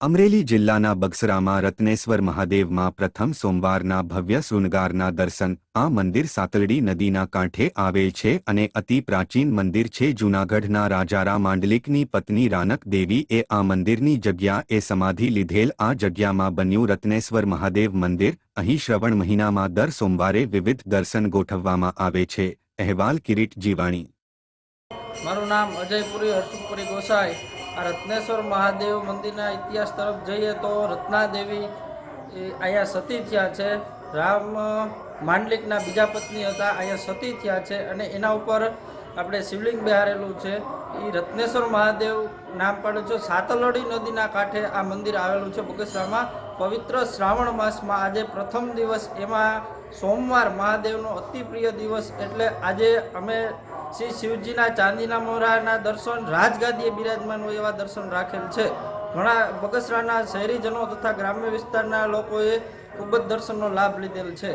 અમરેલી જિલ્લાના બગસરામાં રત્નેશ્વર મહાદેવમાં પ્રથમ સોમવારના ભવ્ય શૃંગારના દર્શન, આ મંદિર સાતલડી નદીના કાંઠે આવેલ છે અને અતિ પ્રાચીન મંદિર છે. જૂનાગઢના રાજારા માંડલિકની પત્ની રાનક દેવી એ આ મંદિરની જગ્યાએ સમાધિ લીધેલ. આ જગ્યામાં બન્યું રત્નેશ્વર મહાદેવ મંદિર. અહીં શ્રવણ મહિનામાં દર સોમવારે વિવિધ દર્શન ગોઠવવામાં આવે છે. અહેવાલ કિરીટ જીવાણી. મારું નામ અજયપુરી હર્ષુપુરી ગોસાઈ. આ રત્નેશ્વર મહાદેવ મંદિરના ઇતિહાસ તરફ જઈએ તો રત્નાદેવી એ અહીંયા સતી થયા છે. રામ માંડલિકના બીજા પત્ની હતા, અહીંયા સતી થયા છે અને એના ઉપર આપણે શિવલિંગ બિહારેલું છે. એ રત્નેશ્વર મહાદેવ નામ પડે છે. સાતલડી નદીના કાંઠે આ મંદિર આવેલું છે બગસરામાં. પવિત્ર શ્રાવણ માસમાં આજે પ્રથમ દિવસ, એમાં સોમવાર મહાદેવનો અતિ પ્રિય દિવસ એટલે આજે અમે શ્રી શિવજીના ચાંદીના મોરાના દર્શન, રાજગાદીએ બિરાજમાન એવા દર્શન રાખેલ છે. ઘણા બગસરાના શહેરીજનો તથા ગ્રામ્ય વિસ્તારના લોકોએ ખૂબ જ દર્શનનો લાભ લીધેલ છે.